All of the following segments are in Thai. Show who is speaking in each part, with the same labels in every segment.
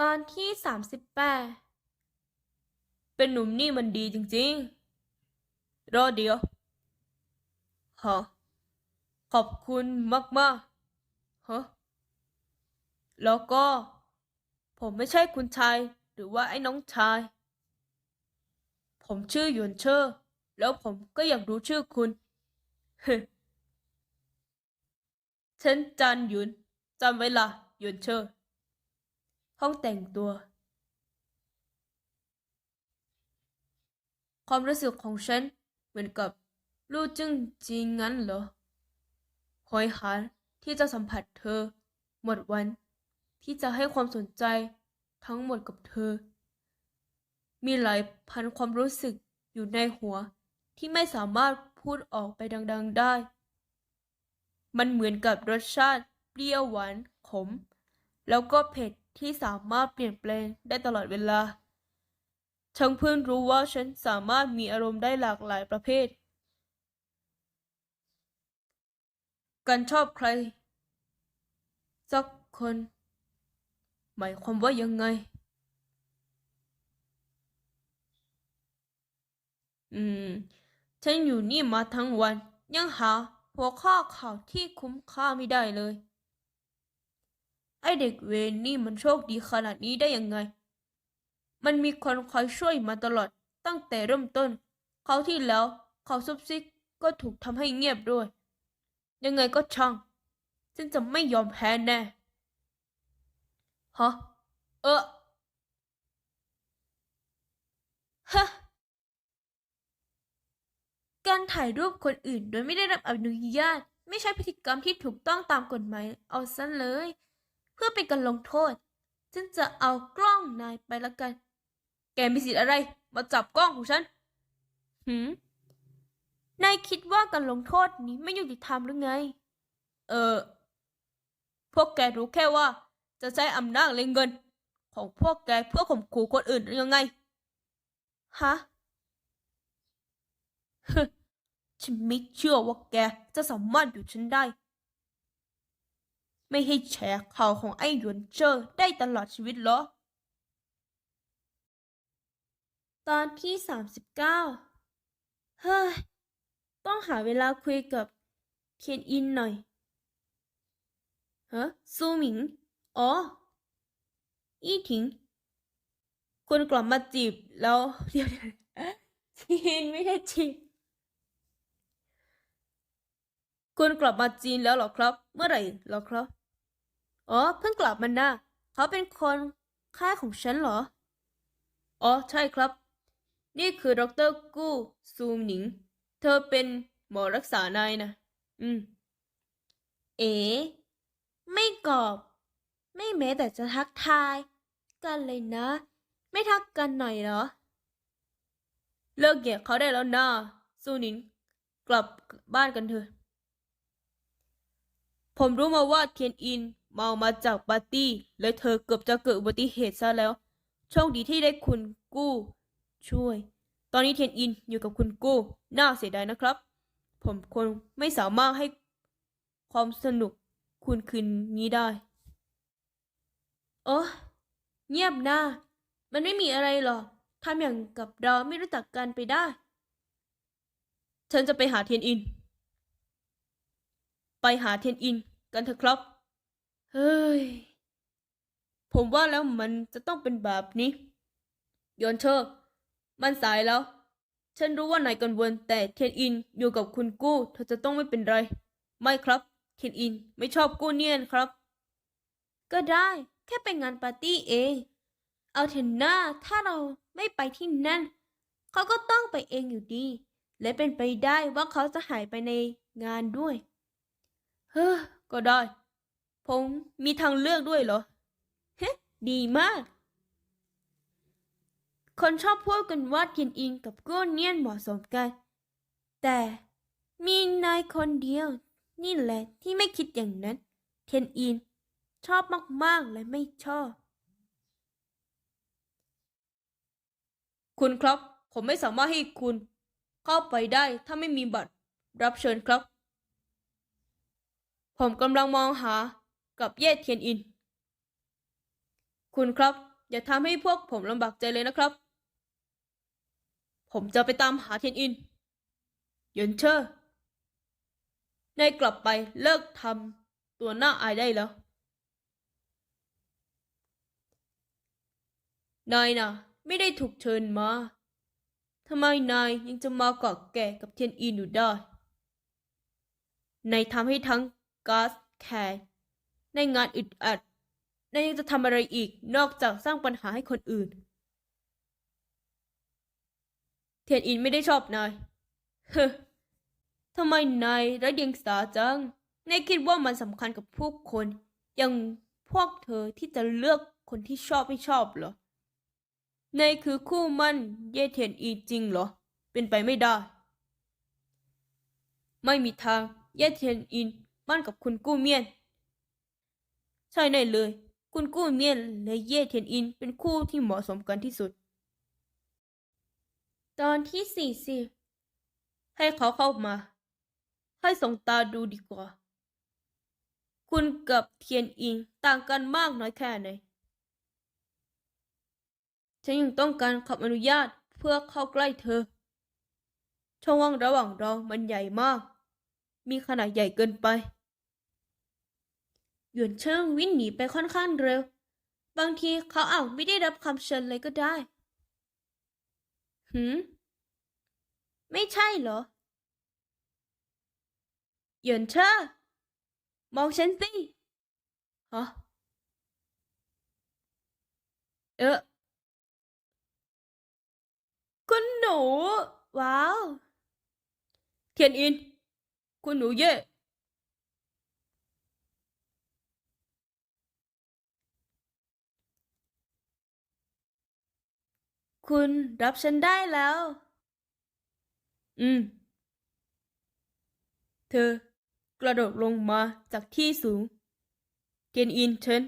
Speaker 1: ตอนที่สามสิบแปด
Speaker 2: เป็นหนุ่มนี่มันดีจริงๆ รอเดียวฮะขอบคุณมากๆฮะแล้วก็ ผมไม่ใช่คุณชาย หรือว่าไอ้น้องชาย ผมชื่อหยวนเชอร์ แล้วผมก็อยากรู้ชื่อคุณฉันจันหยุนจำไว้ละหยวนเชอร์ ห้องแต่งตัว ความรู้สึกของฉันเหมือนกับลู่จึ้งจริงงั้นเหรอหอยหาที่จะสัมผัสเธอ หมดวันที่จะให้ความสนใจทั้งหมดกับเธอ มีหลายพันความรู้สึกอยู่ในหัวที่ไม่สามารถพูดออกไปดัง ๆได้ มันเหมือนกับรสชาติเปรี้ยวหวานขม แล้วก็เผ็ด ที่สามารถเปลี่ยนแปลงได้ตลอดเวลาฉันเพิ่งรู้ว่าฉันสามารถมีอารมณ์ได้หลากหลายประเภท การชอบใครสักคน หมายความว่ายังไง อืม ฉันอยู่นี่มาทั้งวัน ยังหาหัวข้อข่าวที่คุ้มค่าไม่ได้เลย ไอเด็กเวรนี่มันโชคดีขนาดนี้ได้ยังไง มันมีคนคอยช่วยมาตลอดตั้งแต่เริ่มต้น เขาที่แล้วเขาซุบซิกก็ถูกทำให้เงียบด้วย ยังไงก็ช่างฉันจะไม่ยอมแพ้แน่ฮะเออฮะการถ่ายรูปคนอื่นโดยไม่ได้รับอนุญาต ไม่ใช่พฤติกรรมที่ถูกต้องตามกฎหมายเอาซะเลย เพื่อเป็นการลงโทษ ฉันจะเอากล้องนายไปละกัน แกมีสิทธิ์อะไร มาจับกล้องของฉัน หืม นายคิดว่าการลงโทษนี้ไม่ยุติธรรมหรือไง เออ พวกแกรู้แค่ว่า จะใช้อำนาจและเงิน ของพวกแกเพื่อข่มขู่คนอื่นหรือยังไง ฮะฉันไม่เชื่อว่าแกจะสามารถอยู่ฉันได้ ไม่ให้แฉข่าวของไอ้หยวนเจอได้ตลอดชีวิตเหรอ
Speaker 1: ตอนที่สามสิบเก้าเฮ้ย ต้องหาเวลาคุยกับเทียนอินหน่อยฮะซูหมิง อ๋อ อี้ถิง
Speaker 2: คุณกลับมาจีบแล้วเดี๋ยวเดี๋ยวจีนไม่ใช่จีบคุณกลับมาจีนแล้วเหรอครับ เมื่อไหร่เหรอครับ อ๋อเพิ่งกลับมานะเขาเป็นคนค่ายของฉันเหรอ อ๋อใช่ครับ นี่คือดรกู้ซูหนิง เธอเป็นหมอรักษานายนะ อืม
Speaker 1: เอ๋ไม่กรอบ ไม่แม้แต่จะทักทาย กันเลยนะ ไม่ทักกันหน่อยเหรอ
Speaker 2: เลิกเหยียดเขาได้แล้วนะซูหนิงกลับบ้านกันเถอะ ผมรู้มาว่าเทียนอิน เมามาจากปาร์ตี้ และเธอเกือบจะเกิดอุบัติเหตุซะแล้ว โชคดีที่ได้คุณกู้ ช่วย ตอนนี้เทียนอินอยู่กับคุณกู้ น่าเสียดายนะครับ ผมคงไม่สามารถให้ความสนุกคุณคืนนี้ได้
Speaker 1: โอ้เงียบหน้า มันไม่มีอะไรหรอกทำอย่างกับเราไม่รู้จักกันไปได้
Speaker 2: ฉันจะไปหาเทียนอิน ไปหาเทียนอินกันเถอะครับ เฮ้ย ผมว่าแล้วมันจะต้องเป็นแบบนี้ ยอนเชอร์ มันสายแล้ว ฉันรู้ว่านายกังวลแต่เทียนอินอยู่กับคุณกู้เธอจะต้องไม่เป็นไร ไม่ครับ เทียนอินไม่ชอบกู้เนียนครับ
Speaker 1: ก็ได้แค่ไปงานปาร์ตี้เอง เอาเถอะหน้าถ้าเราไม่ไปที่นั่น เขาก็ต้องไปเองอยู่ดี และเป็นไปได้ว่าเขาจะหายไปในงานด้วย
Speaker 2: เฮ้อ ก็ได้ ผมมีทางเลือกด้วยเหรอ
Speaker 1: เฮ้ดีมาก คนชอบพูดกันว่าเทียนอินกับกู้เนียนเหมาะสมกัน แต่มีนายคนเดียว นี่แหละที่ไม่คิดอย่างนั้น เทียนอินชอบมากๆและไม่ชอบ
Speaker 2: คุณครับ ผมไม่สามารถให้คุณเข้าไปได้ถ้าไม่มีบัตรรับเชิญครับ ผมกำลังมองหา กับเย่เทียนอิน คุณครับ อย่าทำให้พวกผมลำบากใจเลยนะครับ ผมจะไปตามหาเทียนอินเหยินเชอร์นายกลับไปเลิกทำตัวหน้าอายได้แล้ว นายนะไม่ได้ถูกเชิญมาทำไมนายยังจะมาเกาะแก่กับเทียนอินอยู่ได้ นายทำให้ทั้งก๊าซแคร์ ในงานอึดอัดนายยังจะทำอะไรอีกนอกจากสร้างปัญหาให้คนอื่น เทียนอินไม่ได้ชอบนาย เฮ้อทำไมนายร้เดียงสาจัง นายคิดว่ามันสำคัญกับพวกคน อย่างพวกเธอที่จะเลือกคนที่ชอบไม่ชอบเหรอ นายคือคู่มั่นเย่เทียนอีจริงเหรอ เป็นไปไม่ได้ ไม่มีทางเย่เทียนอินมั่นกับคุณกู้เมียน ใช่แน่เลย คุณกู้เมียนและเย่เทียนอินเป็นคู่ที่เหมาะสมกันที่สุด
Speaker 1: ตอนที่สี่สิบ
Speaker 2: ให้เขาเข้ามา ให้สองตาดูดีกว่า คุณกับเทียนอิงต่างกันมากน้อยแค่ไหนฉันยังต้องการคำอนุญาตเพื่อเข้าใกล้เธอ ช่องว่างระหว่างเรามันใหญ่มาก มีขนาดใหญ่เกินไป
Speaker 1: หยวนเชิงวิ่งหนีไปค่อนข้างเร็ว บางทีเขาอาจไม่ได้รับคำเชิญเลยก็ได้ หืม ไม่ใช่เหรอ
Speaker 2: หยินเชอร์มองฉันสิฮะเอ๊ะ
Speaker 1: คุณหนู ว้าว
Speaker 2: เทียนอิน คุณหนูเย่
Speaker 1: คุณรับฉันได้แล้ว
Speaker 2: อืม เธอกระโดดลงมาจากที่สูง เกียนอินเชน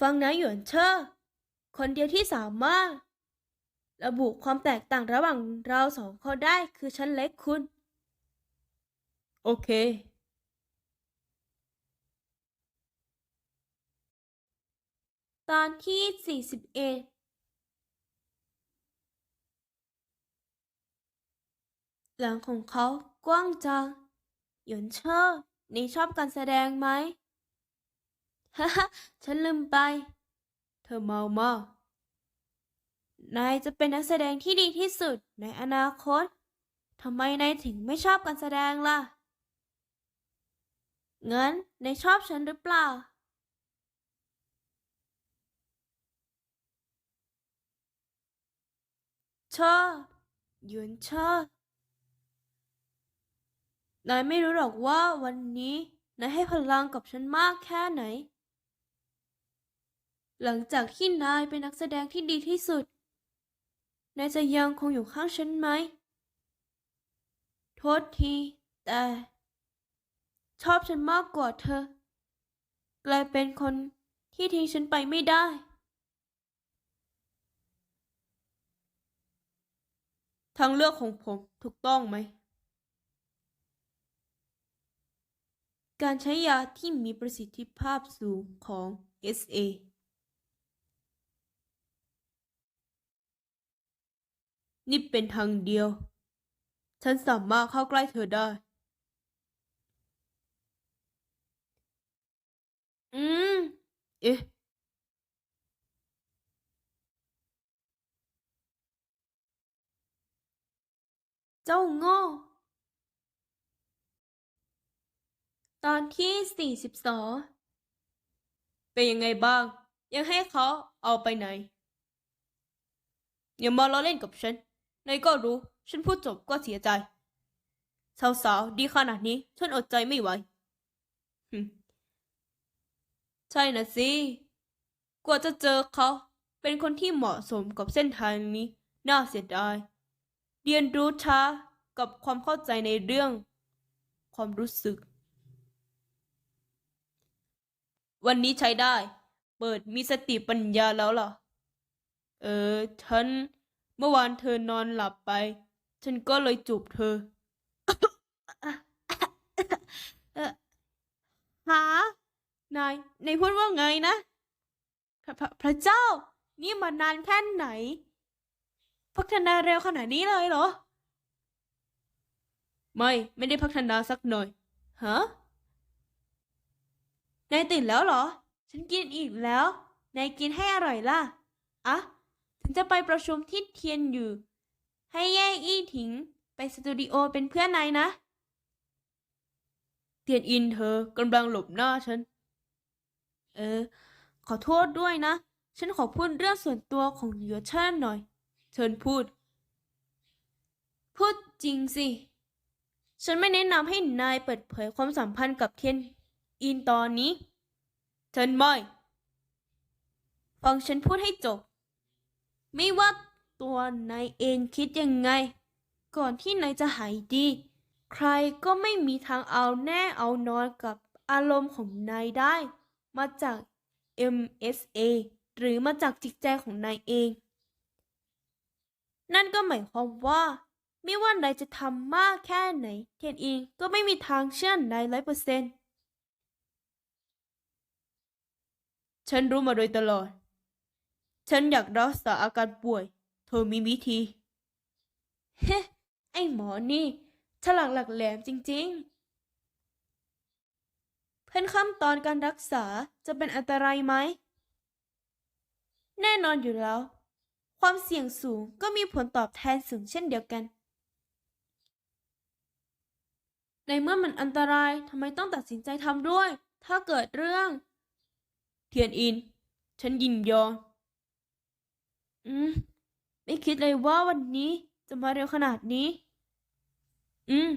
Speaker 1: ฟังนะหยวนเชอร์คนเดียวที่สามารถ ระบุความแตกต่างระหว่างเราสองคนได้คือฉันเล็กคุณ
Speaker 2: โอเค
Speaker 1: ตอนที่ 41 หลังของเขากว้างจัง หยวนเชอร์นี่ชอบการแสดงไหมฮ่าฮฉันลืมไป
Speaker 2: เธอเมามาก
Speaker 1: นายจะเป็นนักแสดงที่ดีที่สุดในอนาคต ทำไมนายถึงไม่ชอบการแสดงล่ะ งั้นนายชอบฉันหรือเปล่า ชอบหยวนชอบ นายไม่รู้หรอกว่าวันนี้นายให้พลังกับฉันมากแค่ไหน หลังจากที่นายเป็นนักแสดงที่ดีที่สุด นายจะยังคงอยู่ข้างฉันไหม โทษที แต่ ชอบฉันมากกว่าเธอ กลายเป็นคนที่ทิ้งฉันไปไม่ได้
Speaker 2: ทางเลือกของผมถูกต้องไหม
Speaker 1: การใช้ยาที่มีประสิทธิภาพสูงของ SA
Speaker 2: นี่เป็นทางเดียว ฉันสามารถเข้าใกล้เธอได้
Speaker 1: อืม
Speaker 2: เอ๊ะ
Speaker 1: เจ้าโง่ ตอนที่สี่สิบสอง
Speaker 2: เป็นยังไงบ้าง ยังให้เขาเอาไปไหน อย่ามาล้อเล่นกับฉันนายก็รู้ ฉันพูดจบก็เสียใจ สาวๆ ดีขนาดนี้ ฉันอดใจไม่ไหวใช่นะสิ กว่าจะเจอเขา เป็นคนที่เหมาะสมกับเส้นทางนี้ น่าเสียดาย เรียนรู้ช้ากับความเข้าใจในเรื่อง ความรู้สึก วันนี้ใช้ได้ เปิดมีสติปัญญาแล้วล่ะ เออ ฉันเมื่อวานเธอนอนหลับไป ฉันก็เลยจูบเธอ
Speaker 1: หานายนายพูดว่าไงนะ
Speaker 2: ท
Speaker 1: ระพระพระเจ้า นี่มานานแค่ไหน พัฒนาเร็วขนาดนี้เลยเหรอ
Speaker 2: ไม่ ไม่ได้พัฒนาสักหน่อย
Speaker 1: ฮะ นายตื่นแล้วเหรอ ฉันกินอีกแล้ว นายกินให้อร่อยล่ะ อะถึงจะไปประชุมที่เทียนอยู่ ให้แย่อี้ถิง ไปสตูดิโอเป็นเพื่อนนายนะ
Speaker 2: เทียนอินเธอกำลังหลบหน้าฉัน
Speaker 1: เออ ขอโทษด้วยนะ ฉันขอพูดเรื่องส่วนตัวของเหยวนเชิญหน่อย
Speaker 2: เชิญพูด
Speaker 1: พูดจริงสิ ฉันไม่แนะนำให้นายเปิดเผยความสัมพันธ์กับเทียน อินตอนนี้
Speaker 2: ฉันไม่
Speaker 1: ฟังฉันพูดให้จบ ไม่ว่าตัวนายเองคิดยังไง ก่อนที่นายจะหายดี ใครก็ไม่มีทางเอาแน่เอานอนกับอารมณ์ของนายได้ มาจาก MSA หรือมาจากจิตใจของนายเอง นั่นก็หมายความว่า ไม่ว่านายจะทำมากแค่ไหน เทียนอิงก็ไม่มีทางเชื่อนายร้อยเปอร์เซ็นต์
Speaker 2: ฉันรู้มาโดยตลอด ฉันอยากรักษาอาการป่วย เธอมีวิธี
Speaker 1: เฮ้ ไอหมอนี่ฉลาดหลักแหลมจริง ๆ เพื่อนขั้นตอนการรักษาจะเป็นอันตรายไหม แน่นอนอยู่แล้ว ความเสี่ยงสูงก็มีผลตอบแทนสูงเช่นเดียวกัน ในเมื่อมันอันตรายทำไมต้องตัดสินใจทำด้วย ถ้าเกิดเรื่อง
Speaker 2: เทียนอิน ฉันยินยอม
Speaker 1: อืม ไม่คิดเลยว่าวันนี้จะมาเร็วขนาดนี้
Speaker 2: อืม